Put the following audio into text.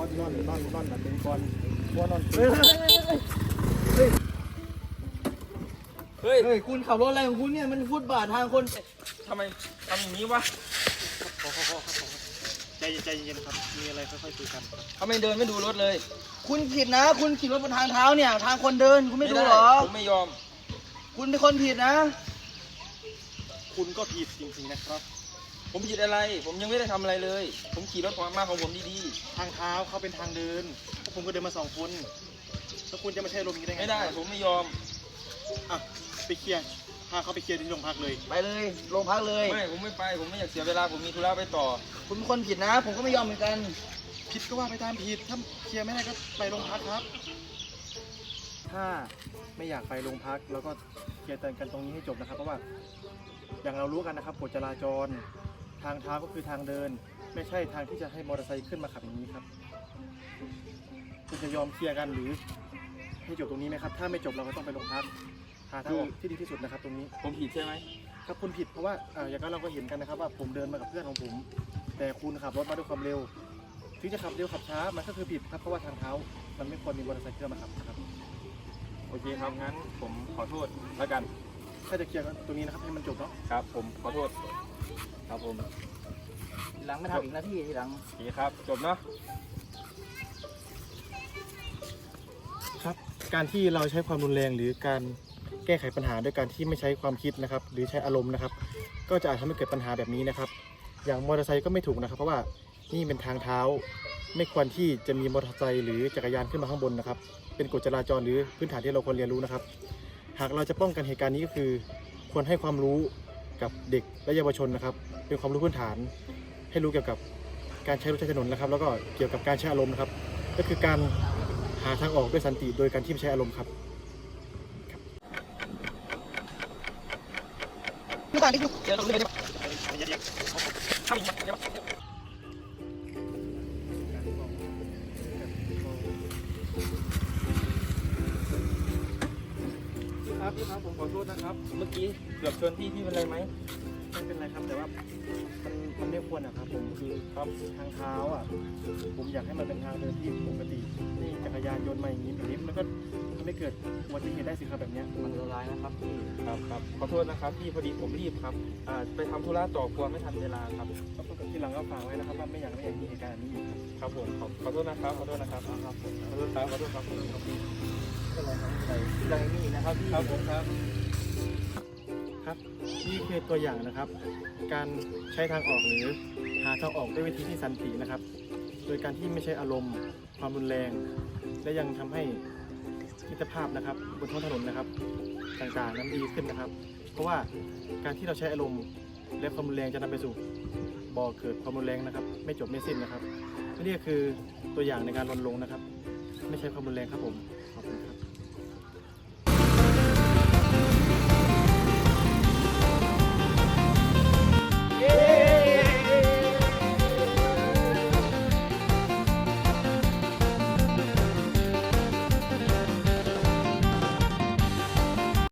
อนนอนนอนนอนแบบเป็นก่อนว่านอนเฮ้ยเฮ้ยเฮ้ยเฮ้ยคุณขับรถอะไรของคุณเนี่ยมันฟุตบาททางคนทำไมทำอย่างนี้วะขอขอขอครับขอใจเย็นใจเย็นครับมีอะไรค่อยๆคุยกันครับทำไมเดินไม่ดูรถเลย คุณผิดนะ คุณขี่รถบนทางเท้าเนี่ย ทางคนเดินคุณไม่ดูด้เหรอ ผมไม่ยอม คุณเป็นคนผิดนะ คุณก็ผิดจริงๆนะครับ ผมผิดอะไร ผมยังไม่ได้ทำอะไรเลย ผมขี่รถมาของผมดีทางเท้าเขาเป็นทางเดินพวกผมก็เดินมาสองคนแล้วคุณจะมาใช้ลมณ์นี้ได้ๆ ไงไม่ได้ ผมไม่ยอม อะไปเคลียร์พาเขาไปเคลียร์ที่โรงพักเลย ไปเลยโรงพักเลย ไม่ ผมไม่ไป ผมไม่อยากเสียเวลา ผมมีธุระไปต่อ คุณเป็นคนผิดนะ ผมก็ไม่ยอมเหมือนกัน ผิดก็ว่าไปตามผิด ถ้าเคลียร์ไม่ได้ก็ไปโรงพักครับ ถ้าไม่อยากไปโรงพักแล้วก็เคลียร์กันตรงนี้ให้จบนะครับ เพราะว่า อย่างเรารู้กันนะครับกฎจราจร ทางเท้าก็คือทางเดิน ไม่ใช่ทางที่จะให้มอเตอร์ไซค์ขึ้นมาขับอย่างนี้ครับคุณจะยอมเคลียร์กันหรือให้จบตรงนี้ไหมครับ ถ้าไม่จบเราก็ต้องไปโรงพักหาทางออกที่ดีที่สุดนะครับ ตรงนี้ผมผิดใช่ไหมถ้าคุณผิดเพราะว่าอ่าอย่างนั้นเราก็เห็นกันนะครับว่าผมเดินมากับเพื่อนของผม แต่คุณขับรถมาด้วยความเร็วถึงจะขับเร็วขับช้ามันก็คือผิดครับเพราะว่าทางเท้ามันไม่ควรมีมอเตอร์ไซค์ขึ้นมาขับนะครับ โอเคครับงั้นผมขอโทษแล้วกัน ถ้าจะเคลียร์กันตรงนี้นะครับให้มันจบเนาะครับ ผมขอโทษ ครับผมทีหลังไม่ทำอีกนะพี่ทีหลัง โอเคครับ จบเนาะ ครับ การที่เราใช้ความรุนแรงหรือการแก้ไขปัญหาด้วยการที่ไม่ใช้ความคิดนะครับ หรือใช้อารมณ์นะครับ ก็จะอาจทำให้เกิดปัญหาแบบนี้นะครับ อย่างมอเตอร์ไซค์ก็ไม่ถูกนะครับ เพราะว่านี่เป็นทางเท้า ไม่ควรที่จะมีมอเตอร์ไซค์หรือจักรยานขึ้นมาข้างบนนะครับ เป็นกฎจราจรหรือพื้นฐานที่เราควรเรียนรู้นะครับ หากเราจะป้องกันเหตุการณ์นี้ก็คือ ควรให้ความรู้กับเด็กและเยาวชนนะครับ เป็นความรู้พื้นฐาน ให้รู้เกี่ยวกับการใช้รถใช้ถนนนะครับ แล้วก็เกี่ยวกับการใช้อารมณ์นะครับ ก็คือการหาทางออกด้วยสันติโดยการที่ไม่ใช้อารมณ์ครับไม่ต่างที่คุณเดี๋ยวเราเรียนทำอีกเดี๋ยวครับ พี่ครับผมขอโทษนะครับ เมื่อกี้เกือบชนพี่พี่เป็นไรไหมไม่เป็นไรครับแต่ว่ามันมันไม่ควรนะครับ ผมคือครับทางเท้าอะ ผมอยากให้มันเป็นทางเดินที่ปกตินี่จักรยานยนต์มาอย่างนี้แบบนี้มันก็ทำให้เกิดอุบัติเหตุได้สิครับแบบเนี้ยมันละลายนะครับพี่ครับครับขอโทษนะครับพี่พอดีผมรีบครับอ่าไปทำธุระต่อกลัวไม่ทันเวลาครับก็ต้องที่หลังก็ฝากไว้นะครับว่าไม่อยากให้มีเหตุการณ์แบบนี้อีกครับครับผมขอขอโทษนะครับขอโทษนะครับครับผมขอโทษครับขอโทษครับขอโทษครับ ดังมีนะครับพี่ครับผมครับ ครับนี่คือตัวอย่างนะครับ การใช้ทางออกหรือหาทางออกด้วยวิธีที่สันตินะครับ โดยการที่ไม่ใช้อารมณ์ ความรุนแรง และยังทำให้มิตรภาพนะครับ บนท้องถนนนะครับ ต่างๆนั้นดีขึ้นนะครับ เพราะว่าการที่เราใช้อารมณ์และความรุนแรงจะนำไปสู่บ่อเกิดความรุนแรงนะครับ ไม่จบไม่สิ้นนะครับนี่คือตัวอย่างในการรณรงค์นะครับ ไม่ใช้ความรุนแรงครับผม